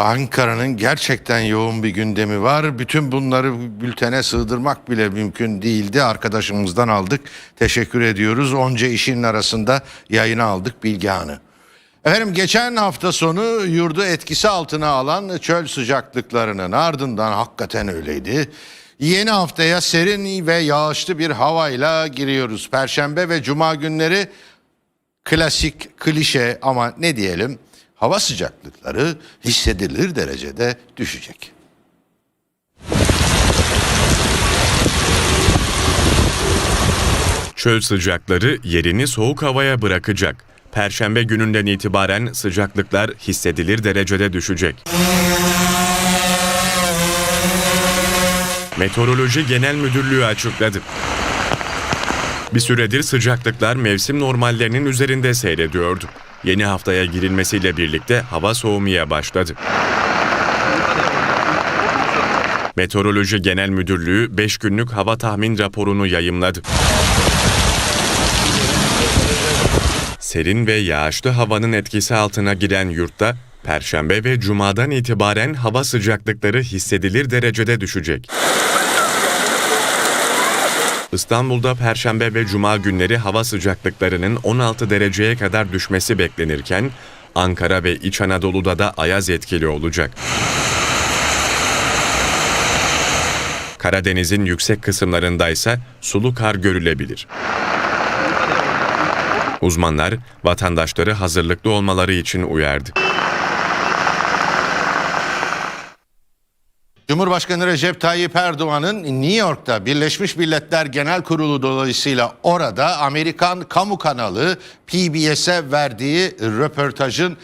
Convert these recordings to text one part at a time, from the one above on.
Ankara'nın gerçekten yoğun bir gündemi var. Bütün bunları bültene sığdırmak bile mümkün değildi. Arkadaşımızdan aldık. Teşekkür ediyoruz. Onca işin arasında yayına aldık Bilgehan'ı. Efendim geçen hafta sonu yurdu etkisi altına alan çöl sıcaklıklarının ardından hakikaten öyleydi. Yeni haftaya serin ve yağışlı bir havayla giriyoruz. Perşembe ve cuma günleri klasik klişe ama ne diyelim hava sıcaklıkları hissedilir derecede düşecek. Çöl sıcakları yerini soğuk havaya bırakacak. Perşembe gününden itibaren sıcaklıklar hissedilir derecede düşecek. Meteoroloji Genel Müdürlüğü açıkladı. Bir süredir sıcaklıklar mevsim normallerinin üzerinde seyrediyordu. Yeni haftaya girilmesiyle birlikte hava soğumaya başladı. Meteoroloji Genel Müdürlüğü 5 günlük hava tahmin raporunu yayımladı. Serin ve yağışlı havanın etkisi altına giren yurtta Perşembe ve Cuma'dan itibaren hava sıcaklıkları hissedilir derecede düşecek. İstanbul'da Perşembe ve Cuma günleri hava sıcaklıklarının 16 dereceye kadar düşmesi beklenirken Ankara ve İç Anadolu'da da ayaz etkili olacak. Karadeniz'in yüksek kısımlarında ise sulu kar görülebilir. Uzmanlar vatandaşları hazırlıklı olmaları için uyardı. Cumhurbaşkanı Recep Tayyip Erdoğan'ın New York'ta Birleşmiş Milletler Genel Kurulu dolayısıyla orada Amerikan kamu kanalı PBS'e verdiği röportajın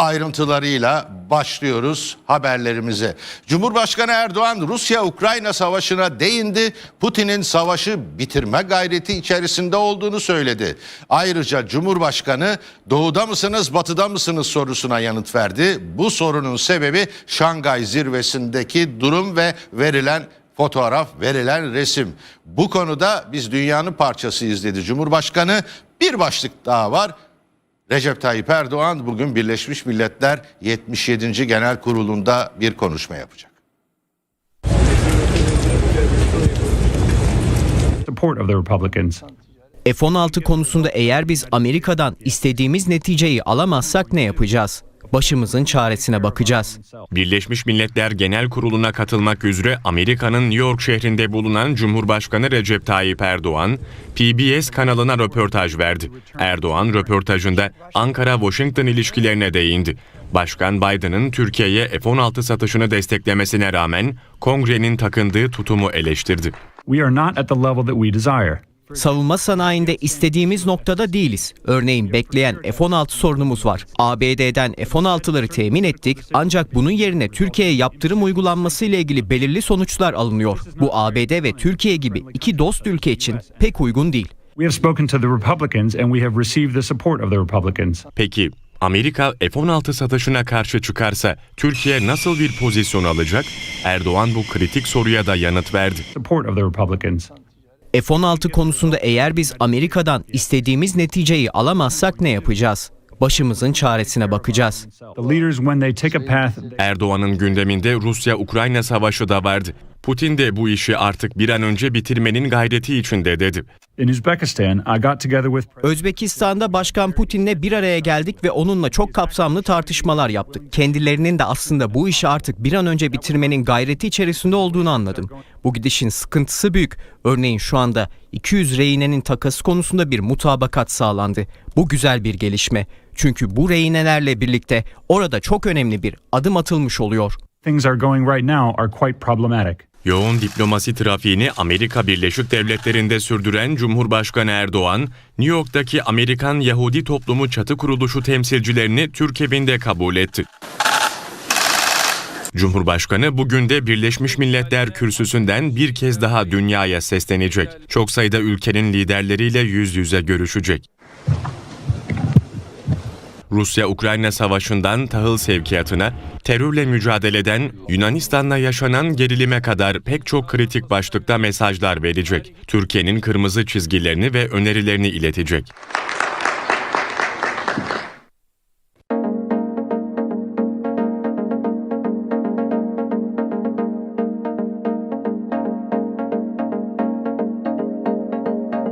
ayrıntılarıyla başlıyoruz haberlerimize. Cumhurbaşkanı Erdoğan Rusya-Ukrayna savaşına değindi. Putin'in savaşı bitirme gayreti içerisinde olduğunu söyledi. Ayrıca Cumhurbaşkanı doğuda mısınız batıda mısınız sorusuna yanıt verdi. Bu sorunun sebebi Şangay zirvesindeki durum ve verilen fotoğraf, verilen resim. Bu konuda biz dünyanın parçasıyız dedi Cumhurbaşkanı. Bir başlık daha var. Recep Tayyip Erdoğan bugün Birleşmiş Milletler 77. Genel Kurulu'nda bir konuşma yapacak. support of the Republicans. F-16 konusunda eğer biz Amerika'dan istediğimiz neticeyi alamazsak ne yapacağız? Başımızın çaresine bakacağız. Birleşmiş Milletler Genel Kurulu'na katılmak üzere Amerika'nın New York şehrinde bulunan Cumhurbaşkanı Recep Tayyip Erdoğan, PBS kanalına röportaj verdi. Erdoğan röportajında Ankara-Washington ilişkilerine değindi. Başkan Biden'ın Türkiye'ye F-16 satışını desteklemesine rağmen kongrenin takındığı tutumu eleştirdi. We are not at the level that we desire. Savunma sanayinde istediğimiz noktada değiliz. Örneğin bekleyen F-16 sorunumuz var. ABD'den F-16'ları temin ettik ancak bunun yerine Türkiye'ye yaptırım uygulanması ile ilgili belirli sonuçlar alınıyor. Bu ABD ve Türkiye gibi iki dost ülke için pek uygun değil. Peki Amerika F-16 satışına karşı çıkarsa Türkiye nasıl bir pozisyon alacak? Erdoğan bu kritik soruya da yanıt verdi. Support of the Republicans. F-16 konusunda eğer biz Amerika'dan istediğimiz neticeyi alamazsak ne yapacağız? Başımızın çaresine bakacağız. Erdoğan'ın gündeminde Rusya-Ukrayna savaşı da vardı. Putin de bu işi artık bir an önce bitirmenin gayreti içinde dedi. Özbekistan'da Başkan Putin'le bir araya geldik ve onunla çok kapsamlı tartışmalar yaptık. Kendilerinin de aslında bu işi artık bir an önce bitirmenin gayreti içerisinde olduğunu anladım. Bu gidişin sıkıntısı büyük. Örneğin şu anda 200 rehinenin takası konusunda bir mutabakat sağlandı. Bu güzel bir gelişme. Çünkü bu rehinelerle birlikte orada çok önemli bir adım atılmış oluyor. things are going right now are quite problematic. Yoğun diplomasi trafiğini Amerika Birleşik Devletleri'nde sürdüren Cumhurbaşkanı Erdoğan, New York'taki Amerikan Yahudi Toplumu Çatı Kuruluşu temsilcilerini Türk evinde kabul etti. Cumhurbaşkanı bugün de Birleşmiş Milletler kürsüsünden bir kez daha dünyaya seslenecek. Çok sayıda ülkenin liderleriyle yüz yüze görüşecek. Rusya-Ukrayna savaşından tahıl sevkiyatına, terörle mücadeleden Yunanistan'la yaşanan gerilime kadar pek çok kritik başlıkta mesajlar verecek. Türkiye'nin kırmızı çizgilerini ve önerilerini iletecek.